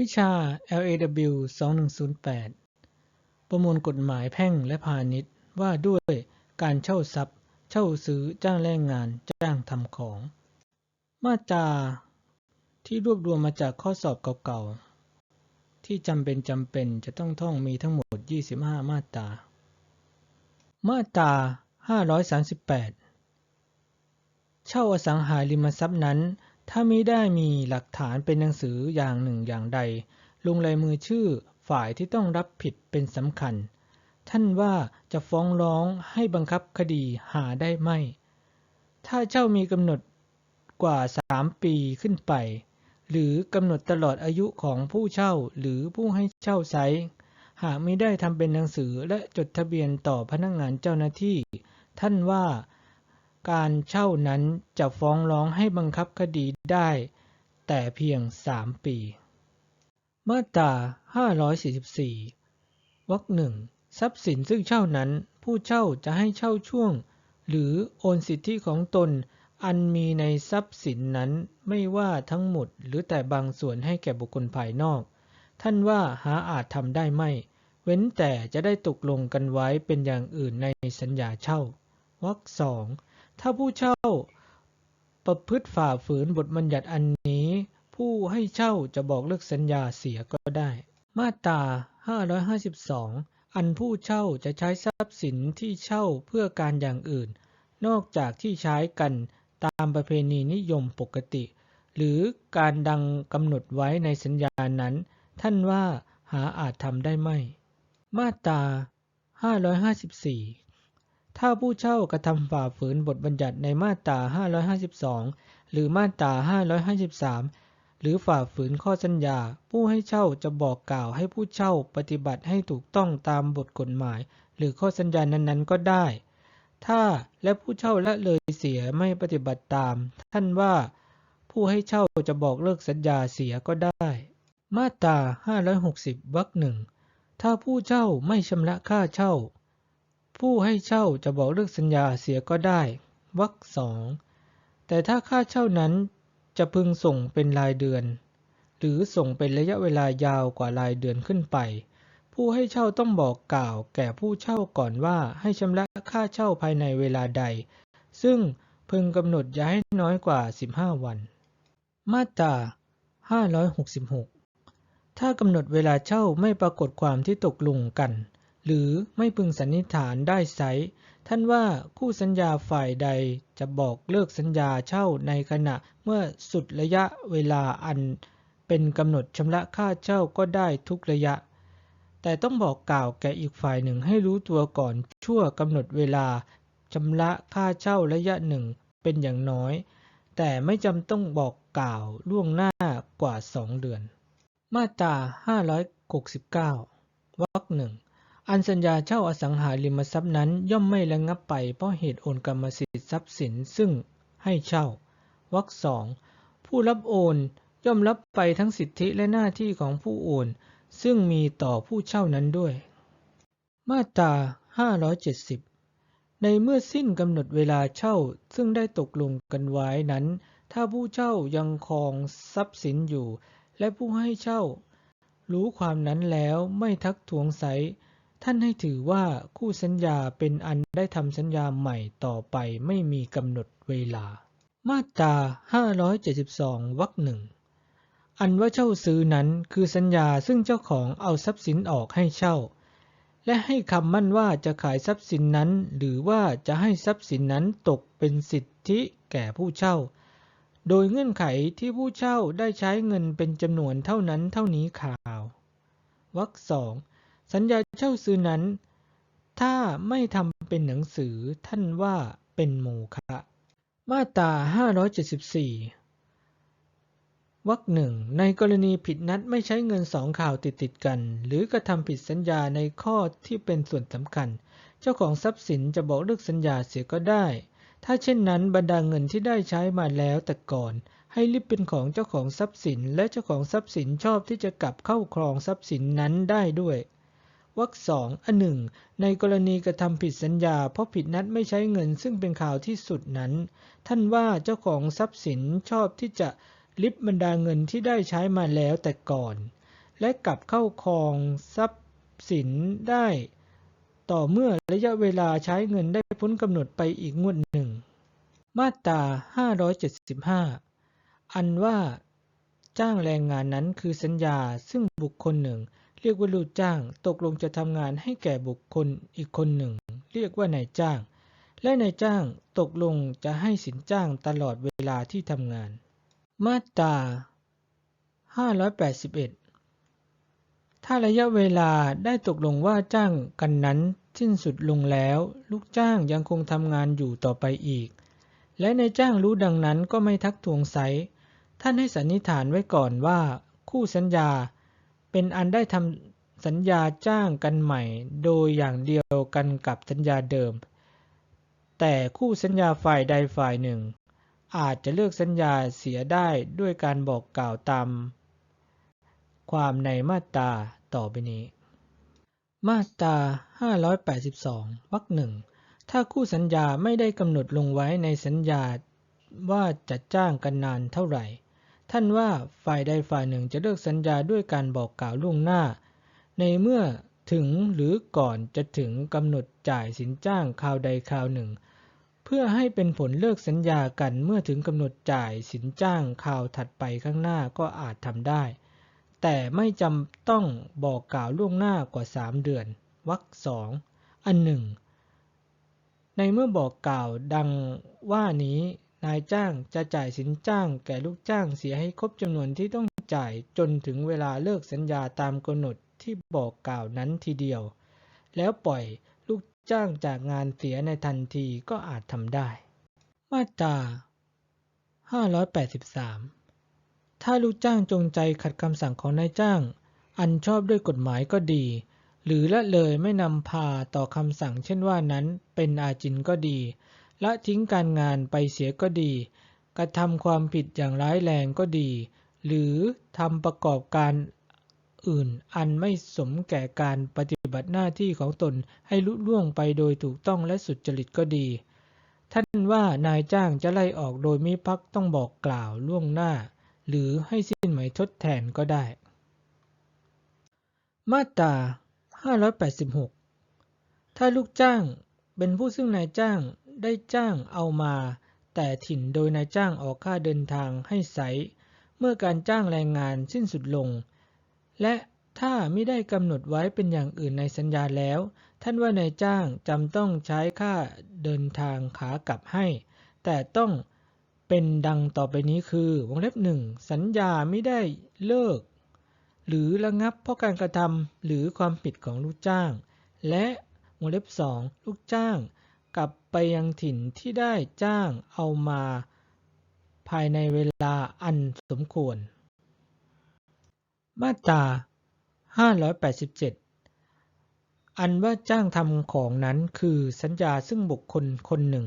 วิชา LAW 2108 ประมวลกฎหมายแพ่งและพาณิชย์ว่าด้วยการเช่าทรัพย์ เช่าซื้อจ้างแรงงานจ้างทำของ มาตราที่รวบรวมมาจากข้อสอบเก่าๆ ที่จำเป็นจำเป็นจะต้องท่องมีทั้งหมด 25 มาตรา มาตรา 538 เช่าอสังหาริมทรัพย์นั้น ถ้ามิได้มีหลักฐานเป็นหนังสืออย่างหนึ่งอย่างใด ลงลายมือชื่อฝ่ายที่ต้องรับผิดเป็นสำคัญ ท่านว่าจะฟ้องร้องให้บังคับคดีหาได้ไหม ถ้าเจ้ามีกำหนดกว่าสามปีขึ้นไป หรือกำหนดตลอดอายุของผู้เช่าหรือผู้ให้เช่าไซหากไม่ได้ทำเป็นหนังสือและจดทะเบียนต่อพนักงานเจ้าหน้าที่ ท่านว่า การเช่านั้นจะฟ้องร้องให้บังคับคดีได้ แต่เพียง 3 ปี มาตรา 544 วรรคหนึ่งทรัพย์สินซึ่งเช่านั้น ผู้เช่าจะให้เช่าช่วง หรือโอนสิทธิของตน อันมีในทรัพย์สินนั้นไม่ว่าทั้งหมดหรือแต่บางส่วนให้แก่บุคคลภายนอก ท่านว่าหาอาจทำได้ไม่ เว้นแต่จะได้ตกลงกันไว้เป็นอย่างอื่นในสัญญาเช่าวรรคสอง ถ้าผู้เช่าประพฤติฝ่าฝืนบทบัญญัติอันนี้ ผู้ให้เช่าจะบอกเลิกสัญญาเสียก็ได้ มาตรา 552 อันผู้เช่าจะใช้ทรัพย์สินที่เช่าเพื่อการอย่างอื่น นอกจากที่ใช้กันตามประเพณีนิยมปกติ หรือการดังกำหนดไว้ในสัญญานั้น ท่านว่าหาอาจทำได้ไม่ มาตรา 554 ถ้าผู้เช่ากระทำฝ่าฝืนบทบัญญัติในมาตรา 552 หรือมาตรา 553 หรือฝ่าฝืนข้อสัญญา ผู้ให้เช่าจะบอกกล่าวให้ผู้เช่าปฏิบัติให้ถูกต้องตามบทกฎหมาย หรือข้อสัญญานั้นๆ ก็ได้ ถ้าและผู้เช่าละเลยเสียไม่ปฏิบัติตาม ท่านว่า ผู้ให้เช่าจะบอกเลิกสัญญาเสียก็ได้ มาตรา 560 วรรคหนึ่งถ้าผู้เช่าไม่ชำระค่าเช่า ผู้ให้เช่าจะบอกเลิกสัญญาเสียก็ได้วรรคสองแต่ถ้าค่าเช่านั้นจะพึงส่งเป็นรายเดือน หรือส่งเป็นระยะเวลายาวกว่ารายเดือนขึ้นไป ผู้ให้เช่าต้องบอกกล่าวแก่ผู้เช่าก่อนว่าให้ชำระค่าเช่าภายในเวลาใด ซึ่งพึงกำหนดอย่าให้น้อยกว่า 15 วัน มาตรา 566 ถ้ากำหนดเวลาเช่าไม่ปรากฏความที่ตกลงกัน หรือไม่พึงสันนิษฐานได้ไซท่านว่าคู่สัญญาฝ่ายใดจะบอกเลิกสัญญาเช่าในขณะเมื่อสุดระยะเวลาอันเป็นกำหนดชำระค่าเช่าก็ได้ทุกระยะ แต่ต้องบอกกล่าวแก่อีกฝ่ายหนึ่งให้รู้ตัวก่อนชั่วกำหนดเวลาชำระค่าเช่าระยะหนึ่งเป็นอย่างน้อย แต่ไม่จำต้องบอกกล่าวล่วงหน้ากว่าสองเดือน มาตรา569วรรคหนึ่ง อันสัญญาเช่าอสังหาริมทรัพย์นั้นย่อมไม่ระงับไปเพราะเหตุโอนกรรมสิทธิทรัพย์สินซึ่งให้เช่าวรรคสองผู้รับโอนย่อมรับไปทั้งสิทธิและหน้าที่ของผู้โอน ซึ่งมีต่อผู้เช่านั้นด้วย มาตรา 570 ในเมื่อสิ้นกำหนดเวลาเช่าซึ่งได้ตกลงกันไว้นั้น ถ้าผู้เช่ายังครองทรัพย์สินอยู่ และผู้ให้เช่า รู้ความนั้นแล้วไม่ทักทวงไซ ท่านให้ถือว่าคู่สัญญาเป็นอันได้ทำสัญญาใหม่ต่อไปไม่มีกำหนดเวลา มาตรา 572 วรรคหนึ่ง อันว่าเช่าซื้อนั้นคือสัญญาซึ่งเจ้าของเอาทรัพย์สินออกให้เช่า และให้คำมั่นว่าจะขายทรัพย์สินนั้น หรือว่าจะให้ทรัพย์สินนั้นตกเป็นสิทธิแก่ผู้เช่า โดยเงื่อนไขที่ผู้เช่าได้ใช้เงินเป็นจำนวนเท่านั้นเท่านี้ข่าววรรคสอง สัญญาเช่าซื้อนั้น ถ้าไม่ทำเป็นหนังสือท่านว่าเป็นโมฆะมาตรา574วรรคหนึ่งในกรณีผิดนัดไม่ใช้เงินสองข่าวติดติดกัน หรือกระทำผิดสัญญาในข้อที่เป็นส่วนสำคัญ เจ้าของทรัพย์สินจะบอกเลิกสัญญาเสียก็ได้ ถ้าเช่นนั้นบรรดาเงินที่ได้ใช้มาแล้วแต่ก่อน ให้รีบเป็นของเจ้าของทรัพย์สิน และเจ้าของทรัพย์สินชอบที่จะกลับเข้าครองทรัพย์สินนั้นได้ด้วย วรรคสองอันหนึ่ง ในกรณีกระทำผิดสัญญา เพราะผิดนัดไม่ใช้เงินซึ่งเป็นข่าวที่สุดนั้น ท่านว่าเจ้าของทรัพย์สินชอบที่จะลิบบรรดาเงินที่ได้ใช้มาแล้วแต่ก่อน และกลับเข้าครองทรัพย์สินได้ ต่อเมื่อระยะเวลาใช้เงินได้พ้นกำหนดไปอีกงวดหนึ่ง มาตรา 575 อันว่าจ้างแรงงานนั้นคือสัญญาซึ่งบุคคลหนึ่ง เรียกว่าลูกจ้าง ตกลงจะทำงานให้แก่บุคคลอีกคนหนึ่ง เรียกว่านายจ้าง และนายจ้างตกลงจะให้สินจ้างตลอดเวลาที่ทำงาน มาตรา 581 ถ้าระยะเวลาได้ตกลงว่าจ้างกันนั้นสิ้นสุดลงแล้ว ลูกจ้างยังคงทำงานอยู่ต่อไปอีก และนายจ้างรู้ดังนั้นก็ไม่ทักทวงไซท่านให้สันนิษฐานไว้ก่อนว่า คู่สัญญา เป็นอันได้ทำสัญญาจ้างกันใหม่ โดยอย่างเดียวกันกับสัญญาเดิม แต่คู่สัญญาฝ่ายใดฝ่ายหนึ่ง อาจจะเลิกสัญญาเสียได้ด้วยการบอกกล่าวตามความในมาตราต่อไปนี้ มาตรา 582 วรรคหนึ่งถ้าคู่สัญญาไม่ได้กำหนดลงไว้ในสัญญาว่าจะจ้างกันนานเท่าไหร่ ท่านว่าฝ่ายใดฝ่ายหนึ่งจะเลิกสัญญาด้วยการบอกกล่าวล่วงหน้า ในเมื่อถึงหรือก่อนจะถึงกำหนดจ่ายสินจ้างคราวใดคราวหนึ่ง เพื่อให้เป็นผลเลิกสัญญากันเมื่อถึงกำหนดจ่ายสินจ้างคราวถัดไปข้างหน้าก็อาจทำได้ แต่ไม่จำต้องบอกกล่าวล่วงหน้ากว่า 3 เดือนวรรคสองอันหนึ่งในเมื่อบอกกล่าวดังว่านี้ นายจ้างจะจ่ายสินจ้างแก่ลูกจ้างเสียให้ครบจำนวนที่ต้องจ่ายจนถึงเวลาเลิกสัญญาตามกำหนดที่บอกกล่าวนั้นทีเดียว แล้วปล่อยลูกจ้างจากงานเสียในทันทีก็อาจทำได้ มาตรา 583 ถ้าลูกจ้างจงใจขัดคำสั่งของนายจ้าง อันชอบด้วยกฎหมายก็ดี หรือละเลยไม่นำพาต่อคำสั่งเช่นว่านั้นเป็นอาจินก็ดี ละทิ้งการงานไปเสียก็ดี กระทำความผิดอย่างร้ายแรงก็ดี หรือทำประกอบการอื่นอันไม่สมแก่การปฏิบัติหน้าที่ของตนให้ลุล่วงไปโดยถูกต้องและสุจริตก็ดี ท่านว่านายจ้างจะไล่ออกโดยมิพักต้องบอกกล่าวล่วงหน้า หรือให้สิ้นหมายทดแทนก็ได้ มาตรา 586 ถ้าลูกจ้างเป็นผู้ซึ่งนายจ้าง ได้จ้างเอามา แต่ถิ่นโดยนายจ้างออกค่าเดินทางให้ไส เมื่อการจ้างแรงงานสิ้นสุดลง และถ้าไม่ได้กำหนดไว้เป็นอย่างอื่นในสัญญาแล้ว ท่านว่านายจ้างจำต้องใช้ค่าเดินทางขากลับให้ แต่ต้องเป็นดังต่อไปนี้คือวงเล็บหนึ่งสัญญาไม่ได้เลิก หรือระงับเพราะการกระทำหรือความผิดของลูกจ้าง และวงเล็บสองลูกจ้าง กลับไปยังถิ่นที่ได้จ้างเอามาภายในเวลาอันสมควร มาตรา 587 อันว่าจ้างทำของนั้นคือสัญญาซึ่งบุคคลคนหนึ่ง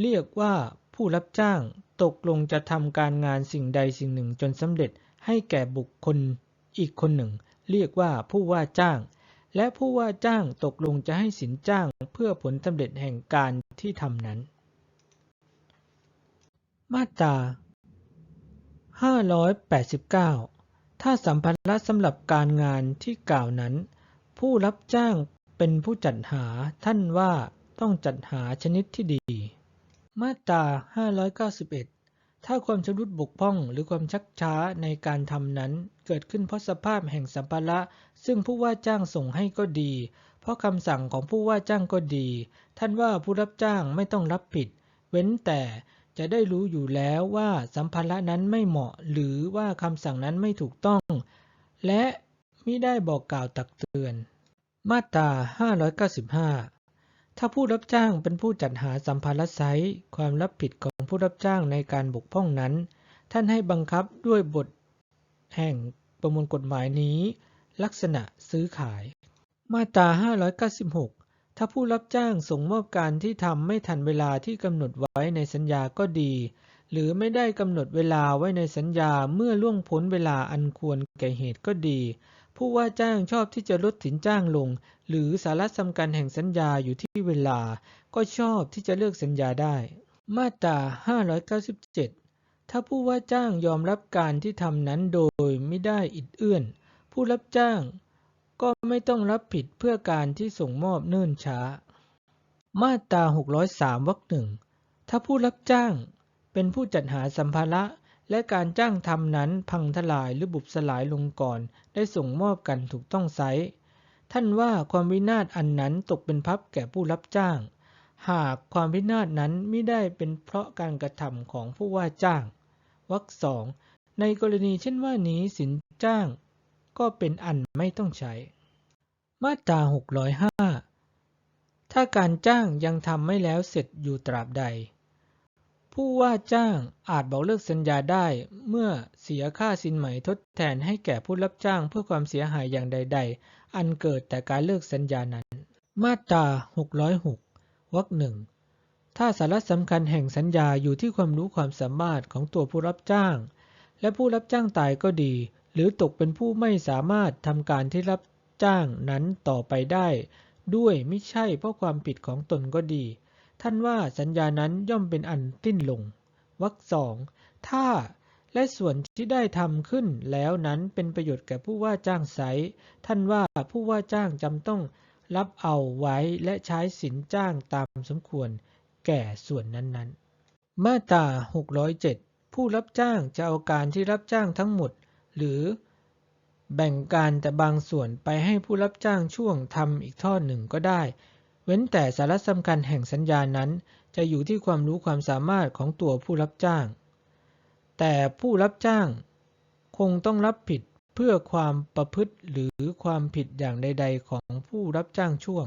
เรียกว่าผู้รับจ้างตกลงจะทำการงานสิ่งใดสิ่งหนึ่งจนสำเร็จให้แก่บุคคลอีกคนหนึ่ง เรียกว่าผู้ว่าจ้าง และผู้ว่าจ้างตกลงจะให้สินจ้างเพื่อผลสำเร็จแห่งการที่ทำนั้น มาตรา589 ถ้าสัมภาระสำหรับการงานที่กล่าวนั้น ผู้รับจ้างเป็นผู้จัดหาท่านว่าต้องจัดหาชนิดที่ดี มาตรา591 ถ้าความชำรุดบกพร่องหรือความชักช้าในการทำนั้น เกิดขึ้นเพราะสภาพแห่งสัมภาระซึ่งผู้ว่าจ้างส่งให้ก็ดี เพราะคำสั่งของผู้ว่าจ้างก็ดี ท่านว่าผู้รับจ้างไม่ต้องรับผิด เว้นแต่จะได้รู้อยู่แล้วว่าสัมภาระนั้นไม่เหมาะ หรือว่าคำสั่งนั้นไม่ถูกต้อง และมิได้บอกกล่าวตักเตือน มาตรา 595 ถ้าผู้รับจ้างเป็นผู้จัดหาสัมภาระไซต์ความรับผิดของผู้รับจ้างในการบกพร่องนั้น ท่านให้บังคับด้วยบทแห่งประมวลกฎหมายนี้ ลักษณะซื้อขาย มาตรา 596 ถ้าผู้รับจ้างส่งมอบการที่ทำไม่ทันเวลาที่กำหนดไว้ในสัญญาก็ดี หรือไม่ได้กำหนดเวลาไว้ในสัญญาเมื่อล่วงพ้นเวลาอันควรแก่เหตุก็ดี ผู้ว่าจ้างชอบที่จะลดสินจ้างลง หรือสาระสำคัญแห่งสัญญาอยู่ที่เวลา ก็ชอบที่จะเลิกสัญญาได้ มาตรา 597 ถ้าผู้ว่าจ้างยอมรับการที่ทำนั้นโดยไม่ได้อิดเอื้อน ผู้รับจ้างก็ไม่ต้องรับผิดเพื่อการที่ส่งมอบเนิ่นช้า มาตรา 603 วรรคหนึ่ง ถ้าผู้รับจ้างเป็นผู้จัดหาสัมภาระ และการจ้างทำนั้นพังทลายหรือบุบสลายลงก่อน ได้ส่งมอบกันถูกต้องไซท่านว่าความวินาศอันนั้นตกเป็นพับแก่ผู้รับจ้าง หากความพินาศนั้นไม่ได้เป็นเพราะการกระทำของผู้ว่าจ้างวรรคสองในกรณีเช่นว่านี้สินจ้าง ก็เป็นอันไม่ต้องใช้ มาตรา605 ถ้าการจ้างยังทำไม่แล้วเสร็จอยู่ตราบใด ผู้ว่าจ้างอาจบอกเลิกสัญญาได้เมื่อเสียค่าสินไหมทดแทนให้แก่ผู้รับจ้างเพื่อความเสียหายอย่างใด ๆ อันเกิดแต่การเลิกสัญญานั้น มาตรา606วรรคหนึ่งถ้าสาระสำคัญแห่งสัญญาอยู่ที่ความรู้ความสามารถของตัวผู้รับจ้าง และผู้รับจ้างตายก็ดี หรือตกเป็นผู้ไม่สามารถทำการที่รับจ้างนั้นต่อไปได้ ด้วยไม่ใช่เพราะความผิดของตนก็ดี ท่านว่าสัญญานั้นย่อมเป็นอันสิ้นลงวรรคสองถ้าและส่วนที่ได้ทำขึ้นแล้วนั้นเป็นประโยชน์แก่ผู้ว่าจ้างไซท่านว่าผู้ว่าจ้างจำต้องรับเอาไว้และใช้สินจ้างตามสมควรแก่ส่วนนั้นๆ มาตรา 607 ผู้รับจ้างจะเอาการที่รับจ้างทั้งหมด หรือแบ่งการแต่บางส่วนไปให้ผู้รับจ้างช่วงทำอีกทอดหนึ่งก็ได้ ว้นแต่สาระสำคัญแห่งสัญญานั้น จะอยู่ที่ความรู้ความสามารถของตัวผู้รับจ้าง แต่ผู้รับจ้าง คงต้องรับผิดเพื่อความประพฤติหรือความผิดอย่างใด ๆ ของผู้รับจ้างช่วง